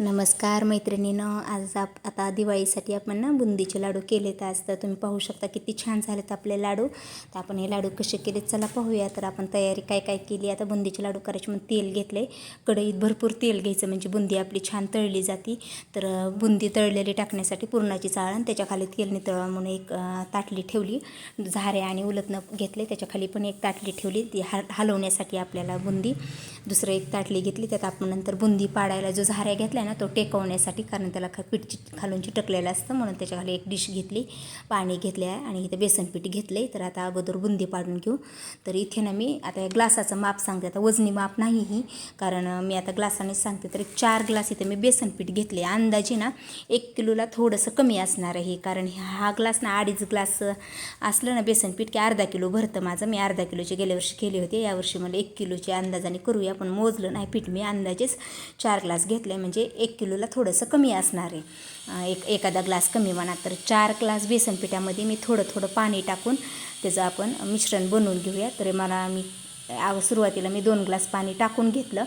नमस्कार मैत्रिणीनं आज आप आता दिवाळीसाठी आपण ना बुंदीचे लाडू केले तर आज. तर तुम्ही पाहू शकता किती छान झालेत आपले लाडू. तर आपण हे लाडू कसे केले चला पाहूया. तर आपण तयारी काय काय केली? आता बुंदीचे लाडू करायचे म्हणून तेल घेतले. कढईत भरपूर तेल घ्यायचं म्हणजे बुंदी आपली छान तळली जाती. तर बुंदी तळलेली टाकण्यासाठी पुरणाची चाळ आणि त्याच्याखाली तेल नितळा म्हणून एक ताटली ठेवली. झाऱ्या आणि उलतनं घेतले. त्याच्याखाली पण एक ताटली ठेवली. ती हा हलवण्यासाठी आपल्याला बुंदी. दुसरं एक ताटली घेतली. त्यात आपण नंतर बुंदी पाडायला जो झाऱ्या घेतल्या ना तो टेकवण्यासाठी कारण त्याला ख पीठ चिट खालून चिटकलेलं असतं म्हणून त्याच्याखाली एक डिश घेतली पाणी घेतले आहे आणि इथं बेसन पीठ घेतले. तर आता अगोदर बुंदी पाडून घेऊ. तर इथे ना मी आता या ग्लासाचं माप सांगते. आता वजनी माप नाही ही कारण मी आता ग्लासानेच सांगते. तर एक चार ग्लास इथे मी बेसन पीठ घेतले. अंदाजे ना एक किलोला थोडंसं कमी असणार आहे. कारण हा ग्लास ना अडीच ग्लास असलं ना बेसन पीठ की अर्धा किलो भरतं माझं. मी अर्धा किलोचे गेल्या वर्षी केले होते. यावर्षी मला एक किलोचे अंदाजाने करूया पण मोजलं नाही पीठ मी. अंदाजेच चार ग्लास घेतले. म्हणजे एक किलोला थोडंसं कमी असणार आहे. एक एखादा ग्लास कमी म्हणा तर चार ग्लास बेसन पिठामध्ये मी थोडं थोडं पाणी टाकून त्याचं आपण मिश्रण बनवून घेऊया. तर मला मी सुरुवातीला मी दोन ग्लास पाणी टाकून घेतलं.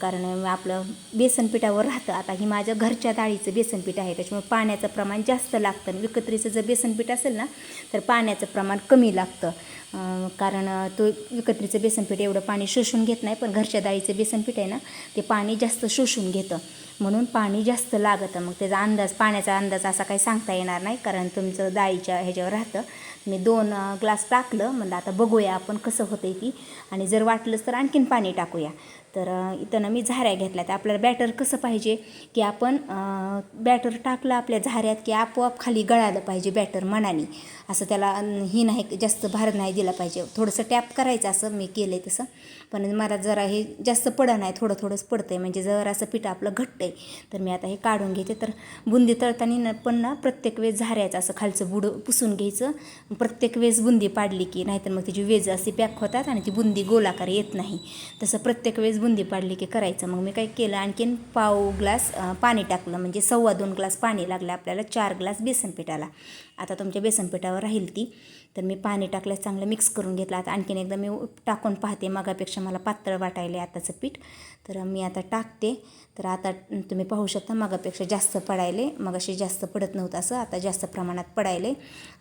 कारण आपलं बेसन पिठावर राहतं. आता ही माझ्या घरच्या डाळीचं बेसनपीठ आहे. त्याच्यामुळे पाण्याचं प्रमाण जास्त लागतं. आणि विकत्रीचं जर बेसनपीठ असेल ना तर पाण्याचं प्रमाण कमी लागतं. कारण तो विकत्रीचं बेसनपीठ एवढं पाणी शोषून घेत नाही. पण घरच्या डाळीचं बेसनपीठ आहे ना ते पाणी जास्त शोषून घेतं. म्हणून पाणी जास्त लागतं. मग त्याचा अंदाज पाण्याचा अंदाज असा काही सांगता येणार नाही. कारण तुमचं डाळीच्या ह्याच्यावर राहतं. मी दोन ग्लास टाकलं. म्हणलं आता बघूया आपण कसं होतं ती. आणि जर वाटलंच तर आणखीन पाणी टाकूया. तर इथं ना मी झाऱ्या घेतल्या तर आपल्याला बॅटर कसं पाहिजे? की आपण बॅटर टाकलं आपल्या झाऱ्यात की आपोआप खाली गळालं पाहिजे बॅटर मनाने. असं त्याला ही नाही जास्त भार नाही दिला पाहिजे. थोडंसं टॅप करायचं असं मी केलं आहे तसं. पण मला जरा हे जास्त पडं नाही थोडं थोडंच पडतं आहे म्हणजे जर असं पिठं आपलं घट्ट आहे तर मी आता हे काढून घेते. तर बुंदी तळताना ना पण ना प्रत्येक वेळेस झाऱ्याचं असं खालचं बुड पुसून घ्यायचं. प्रत्येक वेळेस बुंदी पाडली की नाहीतर मग तिची वेज अशी पॅक होतात आणि ती बुंदी गोलाकार येत नाही. तसं प्रत्येक वेळेस बुंदी पाडली की करायचं. मग मी काय केलं आणखीन पाव ग्लास पाणी टाकलं. म्हणजे सव्वा दोन ग्लास पाणी लागलं आपल्याला चार ग्लास बेसन पिठाला. आता तुमच्या बेसन पिठावर राहील ती. तर मी पाणी टाकल्यास चांगलं मिक्स करून घेतलं. आता आणखीन एकदा मी टाकून पाहते. मगापेक्षा मला पातळ वाटायले आताचं पीठ. तर मी आता टाकते. तर आता तुम्ही पाहू शकता मगापेक्षा जास्त पडायले मगाशी जास्त पडत नव्हतं असं आता जास्त प्रमाणात पडायले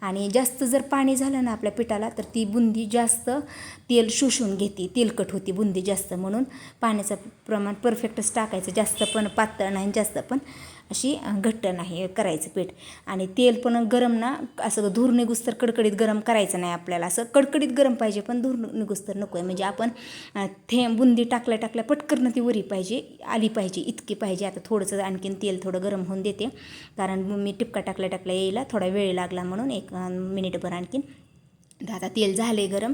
आणि जास्त जर पाणी झालं ना आपल्या पिठाला तर ती बुंदी जास्त तेल शोषून घेते. तेलकट होती बुंदी जास्त म्हणून. पाण्याचं प्रमाण परफेक्टच टाकायचं. जास्त पण पातळ नाही जास्त पण अशी घट्ट नाही करायचं पीठ. आणि तेल पण गरम ना असं धूर निघुस्तर कडकडीत गरम करायचं नाही आपल्याला. असं कडकडीत गरम पाहिजे पण धूर निघुस्तर नको आहे म्हणजे आपण थे बुंदी टाकल्या टाकल्या पटकन ती वरी पाहिजे आली पाहिजे इतकी पाहिजे. आता थोडंसं आणखीन तेल थोडं गरम होऊन देते. कारण मी टिपका टाकल्या टाकल्या यायला थोडा वेळ लागला म्हणून एक मिनिटभर आणखीन तर आता तेल झाले गरम.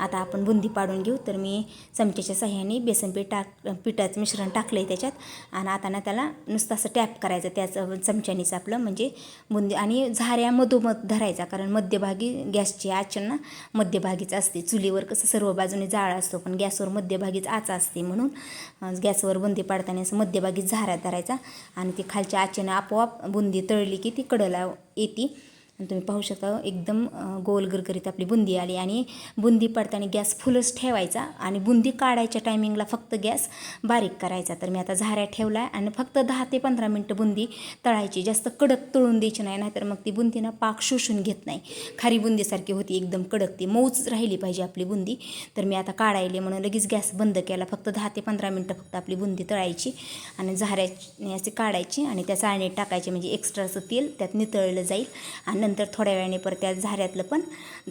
आता आपण बुंदी पाडून घेऊ. तर मी चमच्याच्या सहाय्याने बेसन पीठ टाक पिठाचं मिश्रण टाकलं आहे त्याच्यात. आणि आता ना त्याला नुसतं असं टॅप करायचं त्याचं चमच्यानीच आपलं. म्हणजे बुंदी आणि झाऱ्या मधोमध धरायचा. कारण मध्यभागी गॅसची आचन ना मध्यभागीच असते. चुलीवर कसं सर्व बाजूने जाळ असतो पण गॅसवर मध्यभागीच आच असते म्हणून गॅसवर बुंदी पाडताना असं मध्यभागीच झाऱ्या धरायचा. आणि ती खालच्या आचेनं आपोआप बुंदी तळली की ती कडला येते. आणि तुम्ही पाहू शकता एकदम अं, गोल गरगरीत आपली बुंदी आली आणि बुंदी पडताना गॅस फुलच ठेवायचा आणि बुंदी काढायच्या टायमिंगला फक्त गॅस बारीक करायचा. तर मी आता झाऱ्या ठेवला आहे आणि फक्त दहा ते पंधरा मिनटं बुंदी तळायची. जास्त कडक तळून द्यायची नाही नाहीतर मग ती बुंदी ना पाक शोषून घेत नाही. खारी बुंदीसारखी होती एकदम कडक ती. मऊच राहिली पाहिजे आपली बुंदी. तर मी आता काढायले म्हणून लगेच गॅस बंद केला. फक्त दहा ते पंधरा मिनटं फक्त आपली बुंदी तळायची आणि झाऱ्याची अशी काढायची आणि त्या चाळणीत टाकायची. म्हणजे एक्स्ट्राचं तेल त्यात नितळलं जाईल आणि नंतर थोड्या वेळाने परत त्या झाऱ्यातलं पण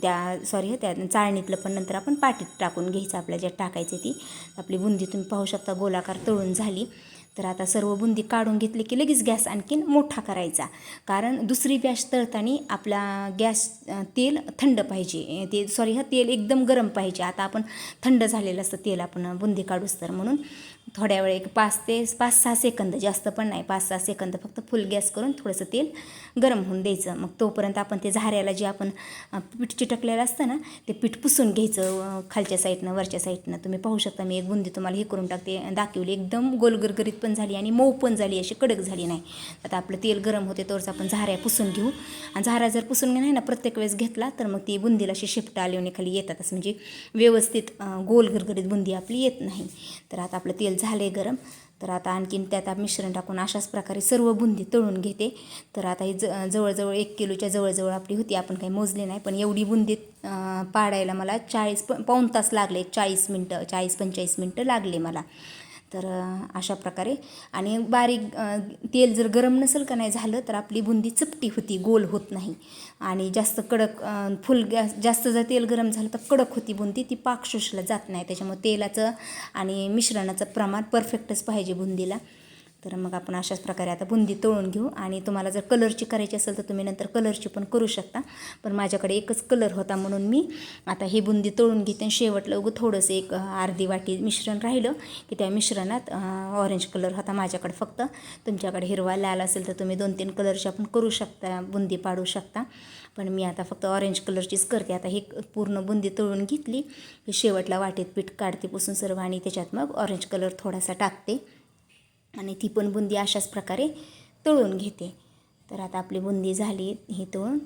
त्या सॉरी त्या चाळणीतलं पण नंतर आपण पाटीत टाकून घ्यायचं. आपल्या ज्यात टाकायचं ती. आपली बुंदी तुम्ही पाहू शकता गोलाकार तळून झाली. तर आता सर्व बुंदी काढून घेतली की लगेच गॅस आणखीन मोठा करायचा. कारण दुसरी बॅच तळताना आपला गॅस तेल थंड पाहिजे. ते सॉरी हा तेल एकदम गरम पाहिजे. आता आपण थंड झालेलं असतं तेल आपण बुंदी काढूच तर म्हणून. थोड्या वेळ एक पाच ते पाच सहा सेकंद जास्त पण नाही पाच सहा सेकंद फक्त फुल गॅस करून थोडंसं तेल गरम होऊन द्यायचं. मग तोपर्यंत आपण ते झाऱ्याला जे आपण पीठ चिटकलेलं असतं ना ते पीठ पुसून घ्यायचं खालच्या साईडनं वरच्या साईडनं. तुम्ही पाहू शकता मी एक बुंदी तुम्हाला हे करून टाकते. दाखवली एकदम गोलगरगरीत पण झाली आणि मऊ पण झाली अशी कडक झाली नाही. आता आपलं तेल गरम होते तोच आपण झाऱ्या पुसून घेऊ. आणि झाऱ्या जर पुसून नाही ना प्रत्येक वेळेस घेतला तर मग ती बुंदीला अशी शिफ्ट आली खाली असं म्हणजे व्यवस्थित गोल गरगरीत बुंदी आपली येत नाही. तर आता आपलं तेल झालं आहे गरम. तर आता आणखीन त्यात मिश्रण टाकून अशाच प्रकारे सर्व बुंदी तळून घेते. तर आता ही ज जवळजवळ एक किलोच्या जवळजवळ आपली होती. आपण काही मोजली नाही. पण एवढी बुंदी पाडायला मला चाळीस प पाऊण तास लागले. चाळीस मिनटं चाळीस पंचेचाळीस मिनटं लागले मला. तर अशा प्रकारे. आणि बारीक तेल जर गरम नसेल का नाही झालं तर आपली बुंदी चपटी होती गोल होत नाही. आणि जास्त कडक फुल गॅस जास्त जर तेल गरम झालं तर कडक होती बुंदी ती पाक शोषला जात नाही. त्याच्यामुळे तेलाचं आणि मिश्रणाचं प्रमाण परफेक्टच पाहिजे बुंदीला. तर मग आपण अशाच प्रकारे आता बुंदी तळून घेऊ. आणि तुम्हाला जर कलरची करायची असेल तर तुम्ही नंतर कलरची पण करू शकता. पण माझ्याकडे एकच कलर होता म्हणून मी आता ही बुंदी तळून घेते. आणि शेवटलं उगं थोडंसं एक अर्धी वाटी मिश्रण राहिलं की त्या मिश्रणात ऑरेंज कलर होता माझ्याकडे फक्त. तुमच्याकडे हिरवा लाल असेल तर तुम्ही दोन तीन कलरची आपण करू शकता बुंदी पाडू शकता. पण मी आता फक्त ऑरेंज कलरचीच करते. आता ही पूर्ण बुंदी तळून घेतली. शेवटला वाटेत पीठ काढते पुसून सर्व आणि त्याच्यात मग ऑरेंज कलर थोडासा टाकते. आणि ती पण बुंदी अशाच प्रकारे तळून घेते. तर आता आपली बुंदी झाली ही तळून.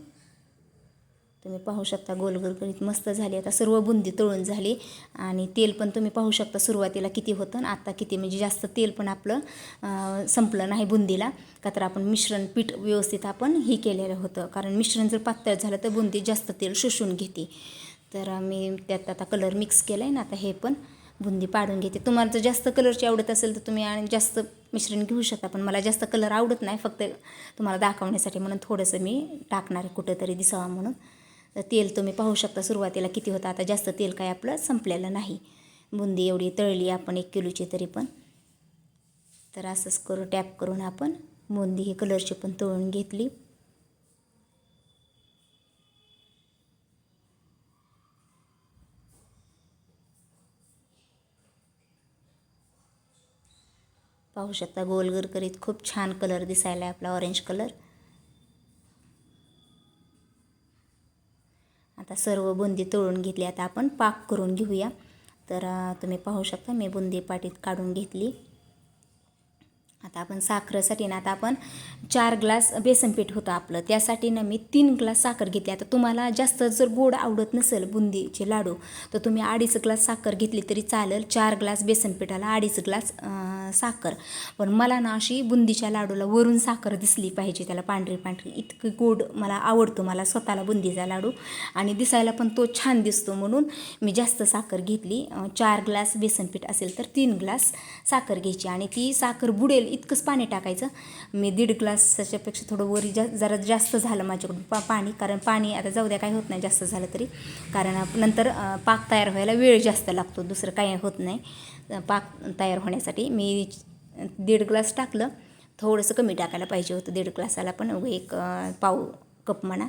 तुम्ही पाहू शकता गोलगोल करीत मस्त झाली. आता सर्व बुंदी तळून झाली आणि तेल पण तुम्ही पाहू शकता सुरुवातीला किती होतं आणि आत्ता किती. म्हणजे जास्त तेल पण आपलं संपलं नाही बुंदीला. का तर आपण मिश्रण पीठ व्यवस्थित आपण हे केलेलं होतं. कारण मिश्रण जर पातळ झालं तर बुंदी जास्त तेल शोषून घेते. तर मी त्यात आता कलर मिक्स केला आहे ना आता हे पण. बुंदी पाडून घेते. तुम्हाला जर जास्त कलरची आवडत असेल तर तुम्ही आणि जास्त मिश्रण घेऊ शकता पण मला जास्त कलर आवडत नाही. फक्त तुम्हाला दाखवण्यासाठी म्हणून थोडंसं मी टाकणार आहे कुठंतरी दिसावा म्हणून. तर तेल तुम्ही पाहू शकता सुरुवातीला किती होतं. आता जास्त तेल काय आपलं संपलेलं नाही. बुंदी एवढी तळली आपण एक किलोची तरी पण. तर असंच करू टॅप करून आपण बुंदी ही कलरची पण तळून घेतली. पाहू शकता गोलगर करीत खूप छान कलर दिसायला आहे आपला ऑरेंज कलर आता सर्व बुंदी तळून घेतली. आता आपण पाक करून घेऊया. तर तुम्ही पाहू शकता मी बुंदी पाटीत काढून घेतली. आता आपण साखरेसाठी ना आता आपण चार ग्लास बेसन पीठ होतं आपलं. त्यासाठी ना मी तीन ग्लास साखर घेतली. आता तुम्हाला जास्त जर गोड आवडत नसेल बुंदीचे लाडू तर तुम्ही अडीच ग्लास साखर घेतली तरी चालेल. चार ग्लास बेसन पिठाला अडीच ग्लास साखर. पण मला ना अशी बुंदीच्या लाडूला वरून साखर दिसली पाहिजे. त्याला पांढरी पांढरी इतकी गोड मला आवडतो मला स्वतःला बुंदीचा लाडू. आणि दिसायला पण तो छान दिसतो म्हणून मी जास्त साखर घेतली. चार ग्लास बेसन पीठ असेल तर तीन ग्लास साखर घ्यायची. आणि ती साखर बुडेल इतकंच पाणी टाकायचं. मी दीड ग्लासाच्यापेक्षा थोडं वरी जा जरा जास्त झालं माझ्याकडून पा पाणी. कारण पाणी आता जाऊ द्या काही होत नाही जास्त झालं तरी. कारण नंतर पाक तयार व्हायला वेळ जास्त लागतो. दुसरं काही होत नाही. पाक तयार होण्यासाठी मी दीड ग्लास टाकलं. थोडंसं कमी टाकायला पाहिजे होतं. दीड ग्लासाला पण एक पाव कप म्हणा.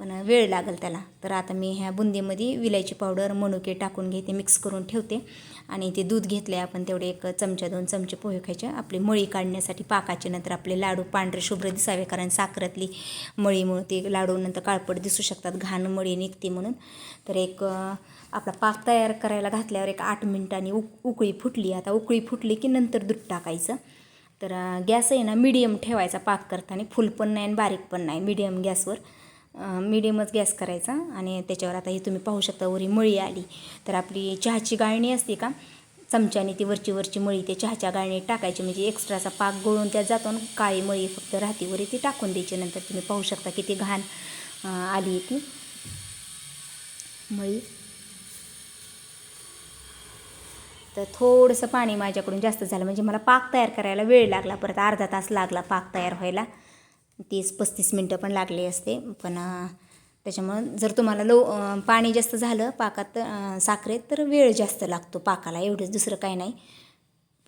पण वेळ लागेल त्याला. तर आता मी ह्या बुंदीमध्ये विलायची पावडर मनुके टाकून घेते मिक्स करून ठेवते. आणि ते दूध घेतले आपण तेवढे एक चमचा दोन चमचे पोहे खायचे. आपली मळी काढण्यासाठी पाकाचे नंतर आपले लाडू पांढरे शुभ्र दिसावे कारण साखरातली मळीमुळे ते लाडू नंतर काळपट दिसू शकतात. घाण मळी निघते म्हणून. तर एक आपला पाक तयार करायला घातल्यावर एक आठ मिनिटांनी उक उकळी फुटली. आता उकळी फुटली की नंतर दूध टाकायचं. तर गॅस आहे ना मिडियम ठेवायचा पाक करताना. फुल पण नाही आणि बारीक पण नाही मिडियम गॅसवर. मिडियमच गॅस करायचा आणि त्याच्यावर आता हे तुम्ही पाहू शकता वरी मळी आली. तर आपली चहाची गाळणी असते का चमच्याने ती वरची वरची मळी ते चहाच्या गाळणीत टाकायची. म्हणजे एक्स्ट्राचा पाक गळून त्यात जातो आणि काळी मळी फक्त राहते. वरी ती टाकून द्यायची. नंतर तुम्ही पाहू शकता किती घाण आली आली ती मळी. तर थोडंसं पाणी माझ्याकडून जास्त झालं. म्हणजे मला पाक तयार करायला वेळ लागला. परत अर्धा तास लागला पाक तयार व्हायला. तीस पस्तीस मिनटं पण लागली असते. पण त्याच्यामुळं जर तुम्हाला लव पाणी जास्त झालं पाकात साखरेत तर वेळ जास्त लागतो पाकाला. एवढंच दुसरं काही नाही.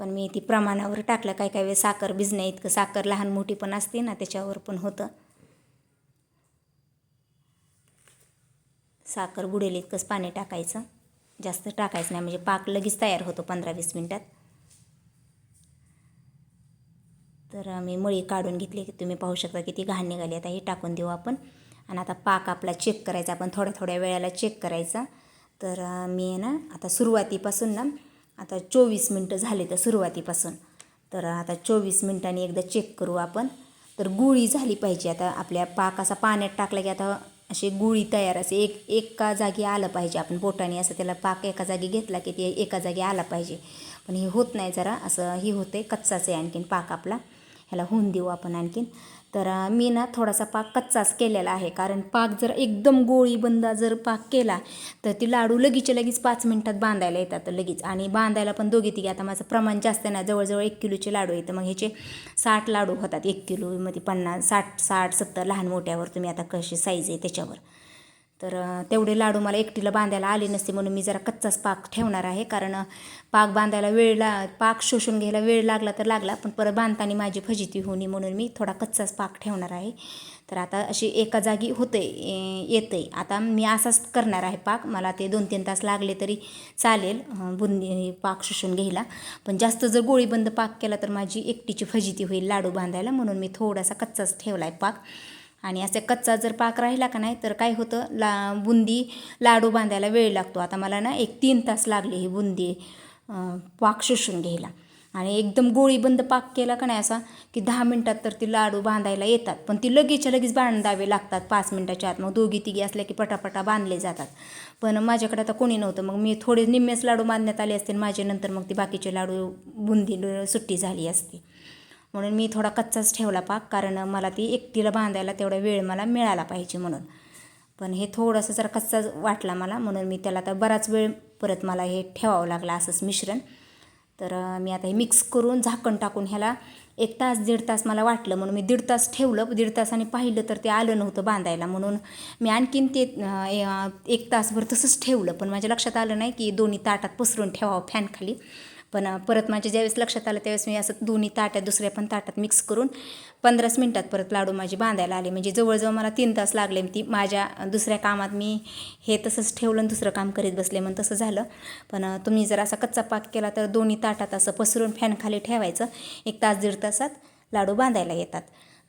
पण मी ती प्रमाणावर टाकलं. काय काय वेळ साखर भिजण्या इतकं साखर लहान मोठी पण असते ना त्याच्यावर पण होतं. साखर बुडेल इतकंच पाणी टाकायचं. जास्त टाकायचं नाही. म्हणजे पाक लगेच तयार होतो पंधरा वीस मिनटात. तर मी मळी काढून घेतली की तुम्ही पाहू शकता किती घाण निघाली. आता हे टाकून देऊ आपण. आणि आता पाक आपला चेक करायचा. आपण थोड्या थोड्या वेळाला चेक करायचा. तर मी आहे ना आता सुरुवातीपासून ना आता चोवीस मिनटं झाले तर सुरुवातीपासून. तर आता चोवीस मिनटांनी एकदा चेक करू आपण. तर गुळी झाली पाहिजे. आता आपल्या पाक असा पाण्यात टाकला की आता अशी गुळी तयार असे एक एका जागी आलं पाहिजे. आपण बोटाने असं त्याला पाक एका जागी घेतला की ते एका जागी आला पाहिजे. पण हे होत नाही जरा. असं हे होते कच्चाच आहे आणखीन पाक आपला. ह्याला होऊन देऊ आपण आणखीन. तर मी ना थोडासा पाक कच्चाच केलेला आहे. कारण पाक जर एकदम गोळी बंदा जर पाक केला तर ती लाडू लगेचच्या लगेच पाच मिनटात बांधायला येतात लगेच. आणि बांधायला पण दोघी तिघे आता माझं प्रमाण जास्त आहे ना जवळजवळ एक किलोचे लाडू येतं मग ह्याचे साठ लाडू होतात. एक किलोमध्ये पन्नास साठ साठ सत्तर लहान मोठ्यावर तुम्ही आता कशी साईज आहे त्याच्यावर. तर तेवढे लाडू मला एकटीला बांधायला आले नसते म्हणून मी जरा कच्चाच पाक ठेवणार आहे. कारण पाक बांधायला वेळ ला पाक शोषून घ्यायला वेळ लागला तर लागला पण परत बांधताना माझी फजिती होणी म्हणून मी थोडा कच्चाच पाक ठेवणार आहे. तर आता अशी एका जागी होते येते आता मी असाच करणार आहे पाक. मला ते दोन तीन तास लागले तरी चालेल बुंदी पाक शोषून घ्यायला. पण जास्त जर गोळीबंद पाक केला तर माझी एकटीची फजिती होईल लाडू बांधायला म्हणून मी थोडासा कच्चाच ठेवला आहे पाक. आणि असं कच्चा जर पाक राहिला का नाही तर काय होतं? ला बुंदी लाडू बांधायला वेळ लागतो. आता मला ना एक तीन तास लागले ही बुंदी पाक शोषून घ्यायला. आणि एकदम गोळीबंद पाक केला का नाही असा की दहा मिनटात तर ती लाडू बांधायला येतात. पण ती लगेचच्या लगेच बांधावे लागतात पाच मिनटाच्या आत. मग दोघी तिघी असल्या की पटापटा बांधले जातात. पण माझ्याकडे आता कोणी नव्हतं. मग मी थोडे निम्मेच लाडू बांधण्यात आले असते आणि माझे नंतर मग ती बाकीचे लाडू बुंदी सुट्टी झाली असती. म्हणून मी थोडा कच्चाच ठेवला पाक कारण मला ती एकटीला बांधायला तेवढा वेळ मला मिळाला पाहिजे म्हणून. पण हे थोडंसं जरा कच्चाच वाटला मला म्हणून मी त्याला आता बराच वेळ परत मला हे ठेवावं लागलं असंच मिश्रण. तर मी आता हे मिक्स करून झाकण टाकून ह्याला एक तास दीड तास मला वाटलं म्हणून मी दीड तास ठेवलं. दीड तासाने पाहिलं तर ते आलं नव्हतं बांधायला म्हणून मी आणखीन ते एक तासभर तसंच ठेवलं. पण माझ्या लक्षात आलं नाही की दोन्ही ताटात पसरून ठेवावं फॅनखाली पण परत माझ्या ज्यावेळेस लक्षात आलं त्यावेळेस मी असं दोन्ही ताट्यात दुसऱ्या पण ताटात मिक्स करून पंधराच मिनटात परत लाडू माझे बांधायला आले. म्हणजे जवळजवळ मला तीन तास लागले. ती माझ्या दुसऱ्या कामात मी हे तसंच ठेवलं आणि दुसरं काम करीत बसले मग तसं झालं. पण तुम्ही जर असा कच्चा पाक केला तर दोन्ही ताटात असं पसरून फॅनखाली ठेवायचं. एक तास दीड तासात लाडू बांधायला येतात.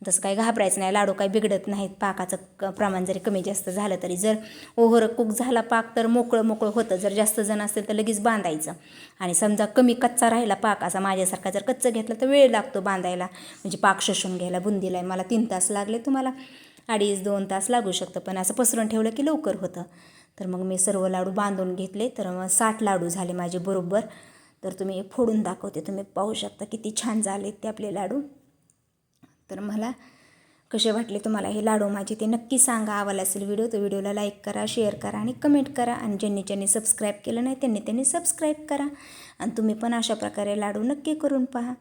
तसं काही घाबरायचं नाही. लाडू काही बिघडत नाहीत. पाकाचं क प्रमाण जरी कमी जास्त झालं तरी. जर ओव्हर कुक झाला पाक तर मोकळं मोकळं होतं. जर जास्त जण असेल तर लगेच बांधायचं. आणि समजा कमी कच्चा राहिला पाक असा माझ्यासारखा जर कच्चं घेतलं तर वेळ लागतो बांधायला. म्हणजे पाक शोषून घ्यायला बुंदीला. मला तीन तास लागले तुम्हाला. अडीच दोन तास लागू शकतं. पण असं पसरून ठेवलं की लवकर होतं. तर मग मी सर्व लाडू बांधून घेतले. तर मग साठ लाडू झाले माझे बरोबर. तर तुम्ही फोडून दाखवते. तुम्ही पाहू शकता किती छान झाले ते आपले लाडू. तर मला कसे वाटले तुम्हाला हे लाडू? माझे ते नक्की सांगा. आवडला असेल व्हिडिओ तर व्हिडिओला लाईक करा शेअर करा आणि कमेंट करा. आणि ज्यांनी ज्यांनी सबस्क्राईब केलं नाही त्यांनी त्यांनी सबस्क्राईब करा. आणि तुम्ही पण अशा प्रकारे लाडू नक्की करून पहा.